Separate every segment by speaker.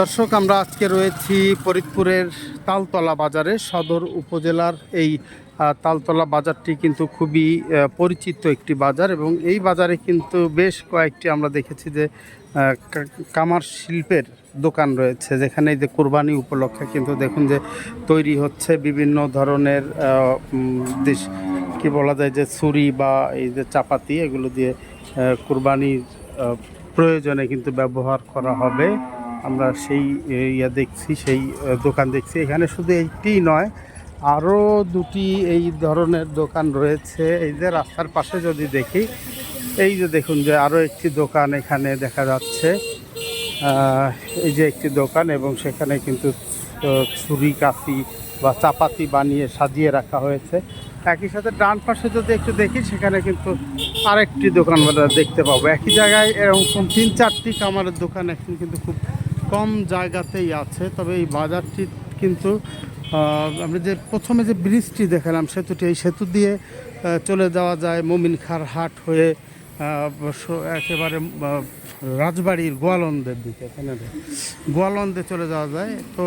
Speaker 1: দর্শক, আমরা আজকে রয়েছি ফরিদপুরের তালতলা বাজারে। সদর উপজেলার এই তালতলা বাজারটি কিন্তু খুবই পরিচিত একটি বাজার এবং এই বাজারে কিন্তু বেশ কয়েকটি আমরা দেখেছি যে কামার শিল্পের দোকান রয়েছে যেখানে যে কোরবানি উপলক্ষে কিন্তু দেখুন যে তৈরি হচ্ছে বিভিন্ন ধরনের দেশ, কি বলা যায় যে ছুরি বা এই যে চাপাতি, এগুলো দিয়ে কোরবানির প্রয়োজনে কিন্তু ব্যবহার করা হবে। আমরা সেই ইয়া দেখছি, সেই দোকান দেখছি। এখানে শুধু এইটিই নয়, আরও দুটি এই ধরনের দোকান রয়েছে। এই যে রাস্তার পাশে যদি দেখি, এই যে দেখুন যে আরও একটি দোকান এখানে দেখা যাচ্ছে। এই যে একটি দোকান এবং সেখানে কিন্তু ছুরি কাঁচি বা চাপাতি বানিয়ে সাজিয়ে রাখা হয়েছে। একই সাথে ডান পাশে যদি একটু দেখি, সেখানে কিন্তু আরেকটি দোকান দেখতে পাবো। একই জায়গায় এরকম তিন, চারটি কামারের দোকান এখন কিন্তু খুব কম জায়গাতেই আছে, তবে এই বাজারটি কিন্তু আমরা যে প্রথমে যে ব্রিজটি দেখালাম সেতুটি, এই সেতু দিয়ে চলে যাওয়া যায় মোমিনখার হাট হয়ে একেবারে রাজবাড়ির গোয়ালন্দের দিকে গোয়ালন্দে চলে যাওয়া যায়, তো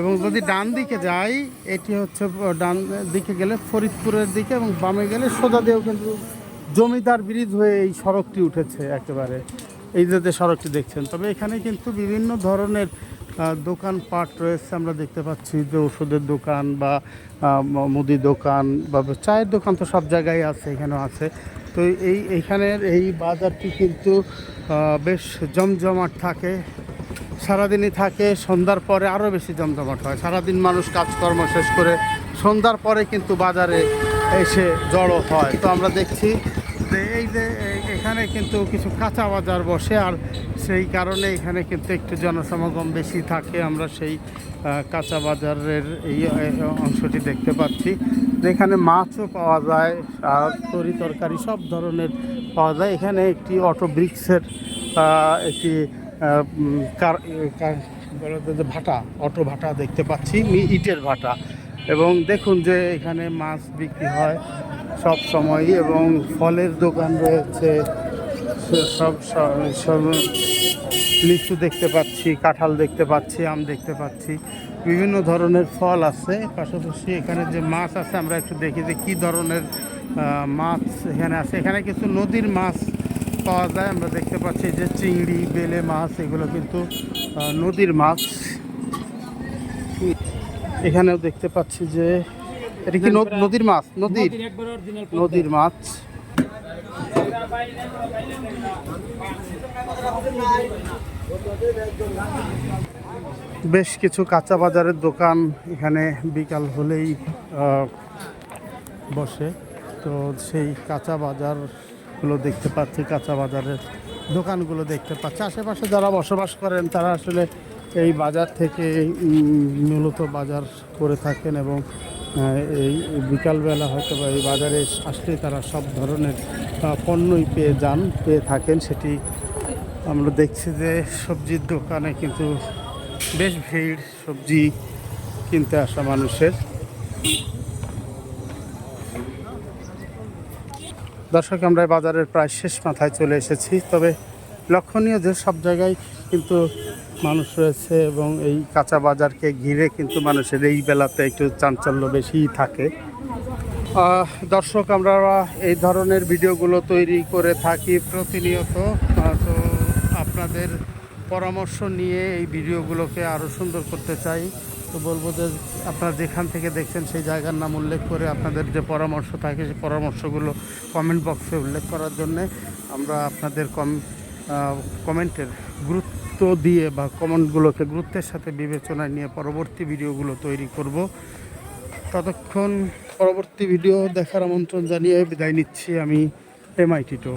Speaker 1: এবং যদি ডান দিকে যাই, এটি হচ্ছে ডান দিকে গেলে ফরিদপুরের দিকে এবং বামে গেলে সোজা দিয়েও কিন্তু জমিদার ব্রিজ হয়ে এই সড়কটি উঠেছে একেবারে। এই যে সড়কটি দেখছেন, তবে এখানে কিন্তু বিভিন্ন ধরনের দোকানপাট রয়েছে আমরা দেখতে পাচ্ছি, যে ওষুধের দোকান বা মুদি দোকান বা চায়ের দোকান তো সব জায়গায় আছে, এখানেও আছে। তো এই এইখানের এই বাজারটি কিন্তু বেশ জমজমাট থাকে, সারাদিনই থাকে, সন্ধ্যার পরে আরও বেশি জমজমাট হয়। সারাদিন মানুষ কাজকর্ম শেষ করে সন্ধ্যার পরে কিন্তু বাজারে এসে জড়ো হয়। তো আমরা দেখছি যে এই যে এখানে কিন্তু কিছু কাঁচা বাজার বসে, আর সেই কারণে এখানে কিন্তু একটু জনসমাগম বেশি থাকে। আমরা সেই কাঁচা বাজারের এই অংশটি দেখতে পাচ্ছি। যেখানে মাছও পাওয়া যায় আর তরি তরকারি, সব ধরনের পাওয়া যায়। এখানে একটি অটো ব্রিক্সের একটি ভাটা, অটো ভাটা দেখতে পাচ্ছি ইটের ভাটা। এবং দেখুন যে এখানে মাছ বিক্রি হয় সব সময়ই, এবং ফলের দোকান রয়েছে সব সব- সব লিচু দেখতে পাচ্ছি কাঁঠাল দেখতে পাচ্ছি আম দেখতে পাচ্ছি। বিভিন্ন ধরনের ফল আছে পাশাপাশি এখানে যে মাছ আছে আমরা একটু দেখি যে কী ধরনের মাছ এখানে আছে। এখানে কিছু নদীর মাছ পাওয়া যায় আমরা দেখতে পাচ্ছি যে চিংড়ি বেলে মাছ এগুলো কিন্তু নদীর মাছ। এখানেও দেখতে পাচ্ছি যে এটা কি নদ- নদীর মাছ? নদীর নদীর মাছ। বেশ কিছু কাঁচা বাজারের দোকান এখানে বিকাল হলেই বসে। তো সেই কাঁচা বাজারগুলো দেখতে পাচ্ছি, কাঁচা বাজারের দোকানগুলো দেখতে পাচ্ছি। আশেপাশে যারা বসবাস করেন, তারা আসলে এই বাজার থেকে মূলত বাজার করে থাকেন এবং এই বিকালবেলা হয়তো বা এই বাজারে আসলে তারা সব ধরনের পণ্যই পেয়ে যান, পেয়ে থাকেন। সেটি আমরা দেখছি যে সবজির দোকানে কিন্তু বেশ ভিড়, সবজি কিনতে আসা মানুষের। দর্শক, আমরা বাজারের প্রায় শেষ মাথায় চলে এসেছি। তবে লক্ষণীয় যে সব জায়গায় কিন্তু মানুষ রয়েছে এবং এই কাঁচা বাজারকে ঘিরে কিন্তু মানুষের এই বেলাতে একটু চাঞ্চল্য বেশিই থাকে। দর্শক, আমরা এই ধরনের ভিডিওগুলো তৈরি করে থাকি প্রতিনিয়ত। তো আপনাদের পরামর্শ নিয়ে এই ভিডিওগুলোকে আরও সুন্দর করতে চাই। তো বলব যে আপনারা যেখান থেকে দেখছেন সেই জায়গার নাম উল্লেখ করে আপনাদের যে পরামর্শ থাকে, সেই পরামর্শগুলো কমেন্ট বক্সে উল্লেখ করার জন্যে আমরা আপনাদের কম কমেন্টের গুরুত্ব দিয়ে বা কমেন্টগুলোকে গুরুত্বের সাথে বিবেচনায় নিয়ে পরবর্তী ভিডিওগুলো তৈরি করব। ততক্ষণ পরবর্তী ভিডিও দেখার আমন্ত্রণ জানিয়ে বিদায় নিচ্ছি আমি এমআইটি টু।